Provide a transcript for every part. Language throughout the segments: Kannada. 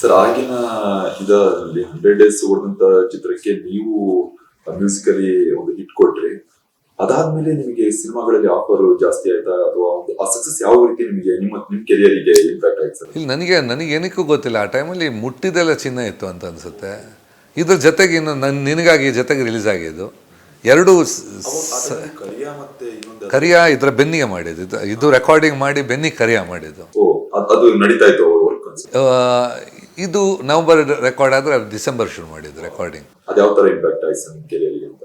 ಸರ್ ಆಗಿನ ಇದರಲ್ಲಿ ಹಂಡ್ರೆಡ್ ಡೇಸ್ ಓಡಿದಂತ ಚಿತ್ರಕ್ಕೆ ನೀವು ಮ್ಯೂಸಿಕಲಿ ಒಂದು ಹಿಟ್ ಕೊಟ್ರಿ. ಅದಾದ್ಮೇಲೆ ನಿಮಗೆ ಸಿನಿಮಾಗಳಲ್ಲಿ ಆಫರ್ ಜಾಸ್ತಿ ಆಯ್ತಾ? ಅಥವಾ ಒಂದು ಆ ಸಕ್ಸಸ್ ಯಾವ ರೀತಿ ನಿಮಗೆ ನಿಮ್ಮ ನಿಮ್ಮ ಕೆರಿಯರಿಗೆ ಇಂಪ್ಯಾಕ್ಟ್ ಆಯ್ತು ಸರ್? ಇಲ್ಲಿ ನನಗೆ ನನಗೆ ಏನಕ್ಕೂ ಗೊತ್ತಿಲ್ಲ. ಆ ಟೈಮಲ್ಲಿ ಮುಟ್ಟಿದೆಲ್ಲ ಚಿನ್ನ ಇತ್ತು ಅಂತ ಅನ್ಸುತ್ತೆ. ಇದ್ರ ಜೊತೆಗೆ ಇನ್ನು ನನ್ನ ನಿನಗಾಗಿ ಜೊತೆಗೆ ರಿಲೀಸ್ ಆಗಿದ್ದು. ಎರಡು ಕರಿಯಾ ಮತ್ತೆ ಇನ್ನೊಂದು ಕರಿಯ ಇದರ ಬೆನ್ನಿಗೆ ಮಾಡಿದ್ದು. ಇದು- ರೆಕಾರ್ಡಿಂಗ್ ಮಾಡಿ ಬೆನ್ನಿಗೆ ಕರಿಯ ಮಾಡಿದ್ದು. ಅದು ನಡೀತಾ ಇತ್ತು ಇದು ನವೆಂಬರ್ ರೆಕಾರ್ಡ್ ಆದರೆ ಡಿಸೆಂಬರ್ ಶುರು ಮಾಡಿದ್ದು ರೆಕಾರ್ಡಿಂಗ್ ಅದ್ಯಾವ ತರ ಇಂಪ್ಯಾಕ್ಟ್ ಆಯ್ತು ಸರ್ ನಿಮ್ ಅಂತ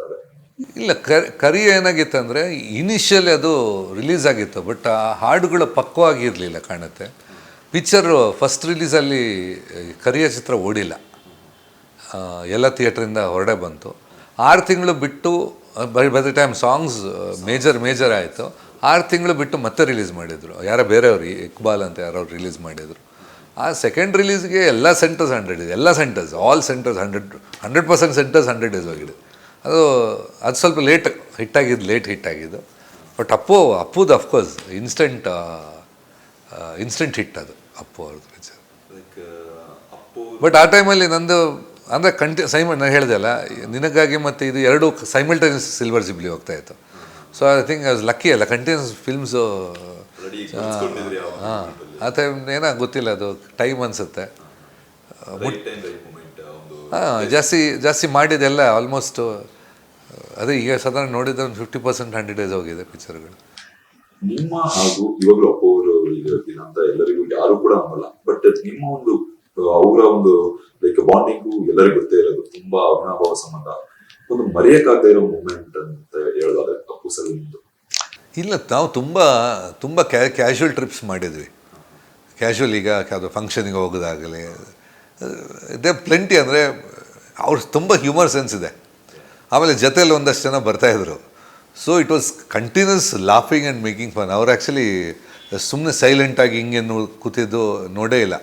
ಇಲ್ಲ ಕರಿ ಕರಿಯ ಏನಾಗಿತ್ತು ಅಂದರೆ ಇನಿಷಿಯಲಿ ಅದು ರಿಲೀಸ್ ಆಗಿತ್ತು ಬಟ್ ಆ ಹಾಡುಗಳು ಪಕ್ವವಾಗಿರಲಿಲ್ಲ ಕಾಣುತ್ತೆ. ಪಿಕ್ಚರ್ ಫಸ್ಟ್ ರಿಲೀಸಲ್ಲಿ ಕರಿಯ ಚಿತ್ರ ಓಡಿಲ್ಲ. ಆ, ಎಲ್ಲ ಥಿಯೇಟ್ರಿಂದ ಹೊರಡೆ ಬಂತು. ಆರು ತಿಂಗಳು ಬಿಟ್ಟು by by the time songs major major ಆಯಿತು. ಆರು ತಿಂಗಳು ಬಿಟ್ಟು ಮತ್ತೆ ರಿಲೀಸ್ ಮಾಡಿದರು. ಯಾರೋ ಬೇರೆಯವರು ಇಕ್ಬಾಲ್ ಅಂತ ಯಾರೋ ರಿಲೀಸ್ ಮಾಡಿದರು. ಆ ಸೆಕೆಂಡ್ ರಿಲೀಸ್ಗೆ ಎಲ್ಲ ಸೆಂಟರ್ಸ್ ಹಂಡ್ರೆಡ್ ಇದೆ ಎಲ್ಲ centers all centers hundred hundred percent centers hundred days ಆಗಿದೆ ಅದು ಅದು ಸ್ವಲ್ಪ ಲೇಟ್ ಹಿಟ್ಟಾಗಿದ್ದು ಲೇಟ್ ಹಿಟ್ಟಾಗಿದ್ದು but Appu ಅಪ್ಪುದು of course instant instant hit ಅದು ಅಪ್ಪು ಅವ್ರದ್ದು ಪಿಕ್ಚರ್ ಬಟ್ ಆ ಟೈಮಲ್ಲಿ ನಂದು ಅಂದರೆ ಕಂಟಿ ಸೈಮ್ ನಾನು ಹೇಳಿದೆ ಅಲ್ಲ ನಿನಗಾಗಿ ಮತ್ತು ಇದು ಎರಡು ಸೈಮಲ್ಟೇನಿಯಸ್ ಸಿಲ್ವರ್ ಜಿಬ್ಲಿ ಹೋಗ್ತಾ ಇತ್ತು. So I think I was lucky ಅಲ್ಲ ಕಂಟಿನ್ಯೂಸ್ ಫಿಲ್ಮ್ಸು ಆ ಟೈಮ್ ಏನೋ ಗೊತ್ತಿಲ್ಲ ಅದು ಟೈಮ್ ಅನಿಸುತ್ತೆ. ರೈಟ್ ಟೈಮ್ ರೈಟ್ ಮೂಮೆಂಟ್ ಒಂದು ಹಾಂ ಜಾಸ್ತಿ ಜಾಸ್ತಿ ಮಾಡಿದೆಲ್ಲ ಆಲ್ಮೋಸ್ಟ್ ಅದೇ ಈಗ ಸಾಧಾರಣ ನೋಡಿದ್ರೆ ಒಂದು ಫಿಫ್ಟಿ ಪರ್ಸೆಂಟ್ ಹಂಡ್ರೆಡ್ ಡೇಸ್ ಹೋಗಿದೆ ಪಿಕ್ಚರ್ಗಳು ನಿಮ್ಮ ಹಾಗೂ ಇವಾಗಲೂ ಅಪ್ಪವರು ಅವರು ಅಂತ ಎಲ್ಲರಿಗೂ ಯಾರು ಕೂಡ ಅನ್ನಲ್ಲ ಬಟ್ ನಿಮ್ಮ ಒಂದು ಅವರ ಒಂದು ಲೈಕ್ ಬಾಂಡಿಂಗು ಎಲ್ಲರಿಗೂ ಗೊತ್ತೇ ಇರೋದು. ತುಂಬಾ ಅವಿನಾಭಾವ ಸಂಬಂಧ. ಒಂದು ಮರೆಯಕ್ಕಾಗದೇ ಇರೋ ಮೂಮೆಂಟ್ ಅಂತ ಹೇಳೋದಾದ್ರೆ ಅಪ್ಪು ಸರ್ ನಿಮ್ದು. ಇಲ್ಲ ನಾವು ತುಂಬ ತುಂಬ ಕ್ಯಾ ಕ್ಯಾಶುವಲ್ ಟ್ರಿಪ್ಸ್ ಮಾಡಿದ್ವಿ. ಕ್ಯಾಶುವಲ್ ಈಗ ಯಾವುದೋ ಫಂಕ್ಷನಿಗೆ ಹೋಗೋದಾಗಲಿ ದೇ ಪ್ಲೆಂಟಿ ಅಂದರೆ ಅವ್ರ ತುಂಬ ಹ್ಯೂಮರ್ ಸೆನ್ಸ್ ಇದೆ. ಆಮೇಲೆ ಜೊತೆಯಲ್ಲಿ ಒಂದಷ್ಟು ಜನ ಬರ್ತಾಯಿದ್ರು so it was continuous laughing and making fun ಅವ್ರು ಆ್ಯಕ್ಚುಲಿ ಸುಮ್ಮನೆ ಸೈಲೆಂಟಾಗಿ ಹಿಂಗೆ ನೋ- ಕೂತಿದ್ದು ನೋಡೇ ಇಲ್ಲ.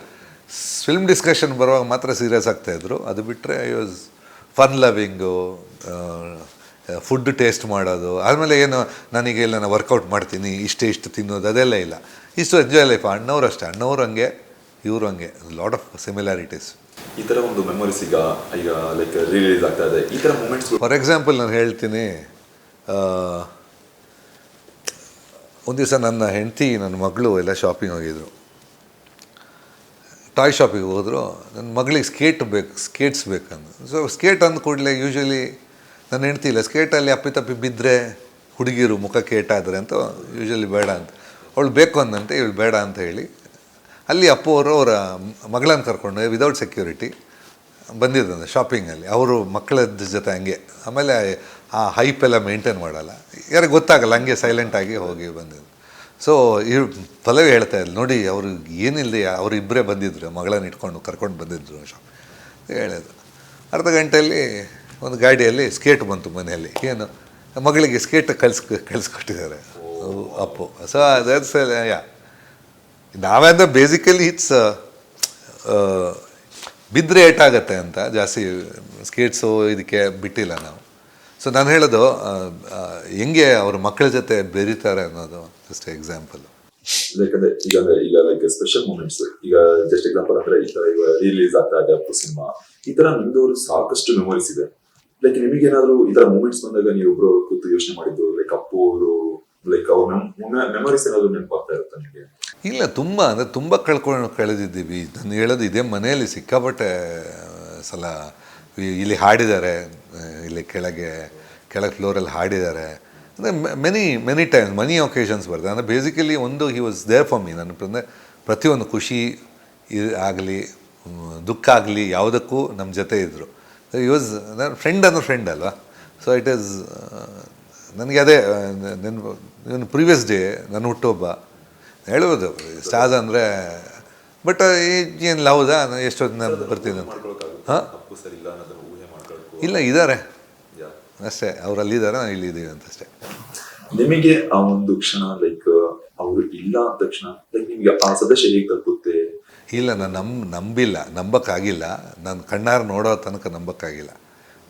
ಫಿಲ್ಮ್ ಡಿಸ್ಕಷನ್ ಬರುವಾಗ ಮಾತ್ರ ಸೀರಿಯಸ್ ಆಗ್ತಾಯಿದ್ರು ಅದು ಬಿಟ್ಟರೆ I was fun loving food taste ಮಾಡೋದು ಆಮೇಲೆ ಏನು ನನಗೆ ಇಲ್ಲ ನಾನು ವರ್ಕೌಟ್ ಮಾಡ್ತೀನಿ ಇಷ್ಟೇ ಇಷ್ಟು ತಿನ್ನೋದು ಅದೆಲ್ಲ ಇಲ್ಲ. ಇಷ್ಟು ಎಂಜಾಯ್ ಲೈಫ್ ಅಣ್ಣವ್ರು ಅಷ್ಟೇ ಅಣ್ಣವ್ರು ಹಂಗೆ ಇವರು ಹಂಗೆ. ಲಾಟ್ ಆಫ್ ಸಿಮಿಲಾರಿಟೀಸ್ ಈ ಥರ ಒಂದು ಮೆಮೊರೀಸ್ ಈಗ ಈಗ ಲೈಕ್ ರಿಲೀಸ್ ಆಗ್ತಾ ಇದೆ. ಈ ಥರ ಮೂಮೆಂಟ್ಸ್ ಫಾರ್ ಎಕ್ಸಾಂಪಲ್ ನಾನು ಹೇಳ್ತೀನಿ ಒಂದು ದಿವಸ ನನ್ನ ಹೆಂಡತಿ ನನ್ನ ಮಗಳು ಎಲ್ಲ ಶಾಪಿಂಗ್ ಹೋಗಿದ್ರು. ಟಾಯ್ ಶಾಪಿಗೆ ಹೋದರು ನನ್ನ ಮಗಳಿಗೆ ಸ್ಕೇಟ್ ಬೇಕು ಸ್ಕೇಟ್ಸ್ ಬೇಕಂದು. ಸೊ ಸ್ಕೇಟ್ ಅಂದ ಕೂಡಲೇ ಯೂಶ್ವಲಿ ನನ್ನ ಹೆಂಡ್ತಿ ಇಲ್ಲ ಸ್ಕೇಟಲ್ಲಿ ಅಪ್ಪಿತಪ್ಪಿ ಬಿದ್ದರೆ ಹುಡುಗಿರು ಮುಖಕ್ಕೆ ಏಟಾದರೆ ಅಂತ ಯೂಶಲಿ ಬೇಡ ಅಂತ. ಅವಳು ಬೇಕು ಅಂದಂತೆ ಇವಳು ಬೇಡ ಅಂತ ಹೇಳಿ ಅಲ್ಲಿ ಅಪ್ಪು ಅವರು ಮಗಳನ್ನ ಕರ್ಕೊಂಡು ವಿದೌಟ್ ಸೆಕ್ಯೂರಿಟಿ ಬಂದಿದ್ದಂತೆ ಶಾಪಿಂಗಲ್ಲಿ ಅವರು ಮಕ್ಕಳ ಜೊತೆ ಹಂಗೆ. ಆಮೇಲೆ ಆ ಹೈಪ್ ಎಲ್ಲ ಮೇಂಟೈನ್ ಮಾಡಲ್ಲ. ಯಾರಿಗೆ ಗೊತ್ತಾಗಲ್ಲ, ಹಂಗೆ ಸೈಲೆಂಟಾಗಿ ಹೋಗಿ ಬಂದಿದ್ದು. ಸೊ ಇವ್ ಪಲ್ಲವಿ ಹೇಳ್ತಾ ಇದ್ಲು, ನೋಡಿ, ಅವರು ಏನಿಲ್ಲದೆ ಅವರು ಇಬ್ಬರೇ ಬಂದಿದ್ರು, ಮಗಳನ್ನ ಇಟ್ಕೊಂಡು ಕರ್ಕೊಂಡು ಬಂದಿದ್ದರು ಶಾಪ್ ಹೇಳೋದು ಅರ್ಧ ಗಂಟೆಯಲ್ಲಿ ಒಂದು ಗಾಡಿಯಲ್ಲಿ ಸ್ಕೇಟ್ ಬಂತು ಮನೆಯಲ್ಲಿ. ಏನು? ಮಗಳಿಗೆ ಸ್ಕೇಟ್ ಕಳ್ಸಿ ಕಳಿಸ್ಕೊಟ್ಟಿದ್ದಾರೆ. ಅಪ್ಪು. ಸೊ ದಟ್ಸ್ ಯಾ ನಾವೆಂದ್ರೆ ಬೇಸಿಕಲಿ ಇಟ್ಸ್ ಬಿದ್ದರೆ ಏಟಾಗತ್ತೆ ಅಂತ. ಜಾಸ್ತಿ ಸ್ಕೇಟ್ಸು ಇದಕ್ಕೆ ಬಿಟ್ಟಿಲ್ಲ ನಾವು. ಸೊ ನಾನು ಹೇಳೋದು ಆ, ಆ, ಹೆಂಗೆ ಅವ್ರ ಮಕ್ಕಳ ಜೊತೆ ಬೆರೀತಾರೆ ಅನ್ನೋದು ಜಸ್ಟ್ ಎಕ್ಸಾಂಪಲ್ ಈಗ ಈಗ ಲೈಕ್ ಸ್ಪೆಷಲ್ ಮೂಮೆಂಟ್ಸ್ ಈಗ ಜಸ್ಟ್ ಎಕ್ಸಾಂಪಲ್ ಅಂದ್ರೆ ಈ ತರ ರಿಲೀಸ್ ಆಗ್ತಾ ಇದೆ ಸಿನಿಮಾ. ಈ ತರ ನಿಮ್ದು ಸಾಕಷ್ಟು ಮೆಮೊರೀಸ್ ಇದೆ. ಲೈಕ್ ಏನಾದರೂ ಈ ಮೂಮೆಂಟ್ಸ್ ಬಂದಾಗ ನೀವು ಒಬ್ರು ಕೂತು ಯೋಚನೆ ಮಾಡಿದ್ದು ಲೈಕ್ ಅಪ್ಪು ಅವರು ಲೈಕ್ ಅವ್ರ ಮೆಮೊರೀಸ್ ಏನಾದ್ರು ನೆನಪಾಗ್ತಾ ಇರುತ್ತೆ ನಿಮಗೆ? ಇಲ್ಲ, ತುಂಬ, ಅಂದರೆ ತುಂಬ ಕಳ್ಕೊಂಡು ಕಳೆದಿದ್ದೀವಿ. ನಾನು ಹೇಳೋದು ಇದೇ ಮನೆಯಲ್ಲಿ ಸಿಕ್ಕಾಪಟ್ಟೆ ಸಲ ಇಲ್ಲಿ ಹಾಡಿದ್ದಾರೆ ಇಲ್ಲಿ ಕೆಳಗೆ ಕೆಳಗೆ ಫ್ಲೋರಲ್ಲಿ ಹಾಡಿದ್ದಾರೆ. ಅಂದರೆ many many times many occasions ಬರ್ತದೆ. ಅಂದರೆ ಬೇಸಿಕಲಿ ಒಂದು he was there for me ನನ್ನ ಅಂದರೆ ಪ್ರತಿಯೊಂದು ಖುಷಿ ಆಗಲಿ ದುಃಖ ಆಗಲಿ, ಯಾವುದಕ್ಕೂ ನಮ್ಮ ಜೊತೆ ಇದ್ದರು ವಾಸ್ ನನ್ನ ಫ್ರೆಂಡ್ ಅಂದ್ರೆ ಫ್ರೆಂಡ್ ಅಲ್ವಾ ಸೊ ಇಟ್ ಈಸ್ ನನಗೆ ಅದೇ ನನ್ನ ಪ್ರೀವಿಯಸ್ ಡೇ ನನ್ನ ಹುಟ್ಟುಹಬ್ಬ. ಹೇಳ್ಬೋದು ಸ್ಟಾರ್ಸ್ ಅಂದರೆ ಬಟ್ ಏನು ಲವ್ದಾ ಎಷ್ಟೊತ್ತು ನಾನು ಬರ್ತೀನಿ ಅಂತ. ಹಾಂ? ಇಲ್ಲ ಇದ್ದಾರೆ. ಅಷ್ಟೇ ಅವ್ರು ಅಲ್ಲಿದ್ದಾರೆ ನಾನು ಇಲ್ಲಿದ್ದೀವಿ ಅಂತ ಅಷ್ಟೇ. ನಿಮಗೆ ಆ ಒಂದು ಕ್ಷಣ ಲೈಕ್ ಅವರು ಇಲ್ಲ ಅಂದ ತಕ್ಷಣ ಲೈಕ್ ನಿಮಗೆ ಆ ಸದಸ್ಯ ಹೇಗೆ ಇಲ್ಲ ನಾನು ನಂಬ ನಂಬಿಲ್ಲ ನಂಬಕ್ಕಾಗಿಲ್ಲ. ನಾನು ಕಣ್ಣಾರು ನೋಡೋ ತನಕ ನಂಬಕ್ಕಾಗಿಲ್ಲ.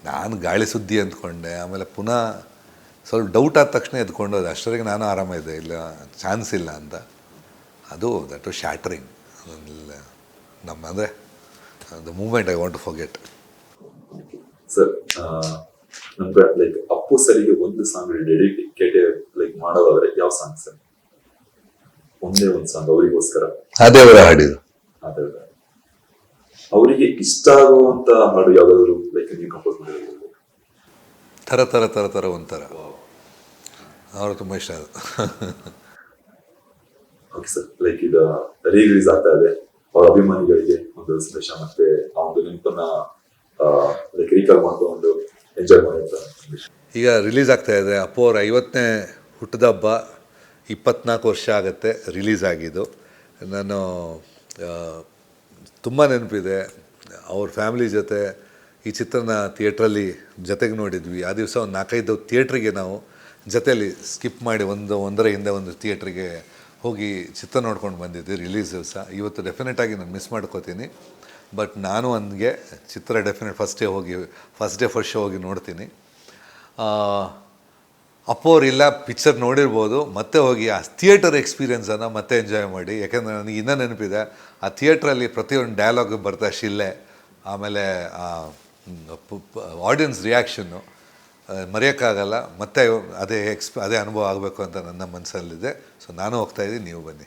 ನಾನು ಗಾಳಿ ಸುದ್ದಿ ಅಂದ್ಕೊಂಡೆ ಆಮೇಲೆ ಪುನಃ ಸ್ವಲ್ಪ ಡೌಟ್ ಆದ ತಕ್ಷಣ ಎದ್ಕೊಂಡು ಹೋದೆ ಅಷ್ಟರಿಗೆ ನಾನು ಆರಾಮಿದ್ದೆ ಇಲ್ಲ ಚಾನ್ಸ್ ಇಲ್ಲ ಅಂತ. ಅದು ದಟ್ ಟು ಶ್ಯಾಟ್ರಿಂಗ್ ನಮ್ಮ ಅಂದರೆ the moment I want to forget sir ನಮ್ಗೆ ಲೈಕ್ ಅಪ್ಪು ಸರಿಗೆ ಒಂದು ಸಾಂಗ್ ಡೆಡಿಕೇಟೆಡ್ ಲೈಕ್ ಮಾಡೋದಾದ್ರೆ ಯಾವ ಸಾಂಗ್ ಸರ್ ಒಂದೇ ಒಂದು ಸಾಂಗ್ ಅವರಿಗೋಸ್ಕರ. ಅದೇ ಅವರ ಹಾಡಿದ್ದು. ಅದೇ ಅವರಿಗೆ ಇಷ್ಟ ಆಗುವಂತ ಹಾಡು ಯಾವ್ದಾದ್ರು ಲೈಕ್ ನೀವು ಕಂಪೋಸ್ ಮಾಡಿರೋದು? ಥರ ಥರ ತರ ತರ ಒಂಥರ. ಅವರು ತುಂಬ ಇಷ್ಟ ಅದು ಓಕೆ ಸರ್ ಲೈಕ್ ಈಗ ರೀ ರಿಲೀಸ್ ಆಗ್ತಾ ಇದೆ. ಅವ್ರ ಅಭಿಮಾನಿಗಳಿಗೆ ಒಂದು ಸಂದೇಶ ಮತ್ತೆ ಆ ಒಂದು ನೆನಪನ್ನ ಲೈಕ್ ರೀಕಾಲ್ ಮಾಡ್ಕೊಂಡು ಎಂಜಾಯ್ ಮಾಡಿ ಅಂತ ಈಗ ರಿಲೀಸ್ ಆಗ್ತಾ ಇದೆ. ಅಪ್ಪು ಅವ್ರ ಐವತ್ತನೇ ಹುಟ್ಟಿದಬ್ಬ ಇಪ್ಪತ್ನಾಲ್ಕು ವರ್ಷ ಆಗುತ್ತೆ ರಿಲೀಸ್ ಆಗಿದ್ದು. ನಾನು ತುಂಬ ನೆನಪಿದೆ. ಅವ್ರ ಫ್ಯಾಮಿಲಿ ಜೊತೆ ಈ ಚಿತ್ರನ ಥಿಯೇಟ್ರಲ್ಲಿ ಜೊತೆಗೆ ನೋಡಿದ್ವಿ. ಆ ದಿವಸ ಒಂದು ನಾಲ್ಕೈದು ಥಿಯೇಟ್ರಿಗೆ ನಾವು ಜೊತೆಯಲ್ಲಿ ಸ್ಕಿಪ್ ಮಾಡಿ ಒಂದು ಒಂದರ ಹಿಂದೆ ಒಂದು ಥಿಯೇಟ್ರಿಗೆ ಹೋಗಿ ಚಿತ್ರ ನೋಡ್ಕೊಂಡು ಬಂದಿದ್ವಿ ರಿಲೀಸ್ ದಿವಸ. ಇವತ್ತು ಡೆಫಿನೆಟಾಗಿ ನಾನು ಮಿಸ್ ಮಾಡ್ಕೋತೀನಿ. ಬಟ್ ನಾನು ನನಗೆ ಚಿತ್ರ ಡೆಫಿನೆಟ್ ಫಸ್ಟ್ ಡೇ ಹೋಗಿ ಫಸ್ಟ್ ಡೇ ಫಸ್ಟ್ ಶೋ ಹೋಗಿ ನೋಡ್ತೀನಿ. ಆ, ಅಪ್ಪು ಅವ್ರು ಇಲ್ಲ ಪಿಕ್ಚರ್ ನೋಡಿರ್ಬೋದು ಮತ್ತೆ ಹೋಗಿ ಆ ಥಿಯೇಟರ್ ಎಕ್ಸ್ಪೀರಿಯೆನ್ಸನ್ನು ಮತ್ತೆ ಎಂಜಾಯ್ ಮಾಡಿ. ಯಾಕೆಂದರೆ ನನಗೆ ಇನ್ನೂ ನೆನಪಿದೆ ಆ ಥಿಯೇಟ್ರಲ್ಲಿ ಪ್ರತಿಯೊಂದು ಡೈಲಾಗ್ ಬರ್ತಾ ಶಿಲ್ಲೆ ಆಮೇಲೆ ಆಡಿಯನ್ಸ್ ರಿಯಾಕ್ಷನ್ನು ಮರೆಯೋಕ್ಕಾಗಲ್ಲ ಮತ್ತೆ ಅದೇ ಎಕ್ಸ್ಪ್ ಅದೇ ಅನುಭವ ಆಗಬೇಕು ಅಂತ ನನ್ನ ಮನಸ್ಸಲ್ಲಿದೆ ಸೊ ನಾನು ಹೋಗ್ತಾಯಿದ್ದೀನಿ ನೀವು ಬನ್ನಿ.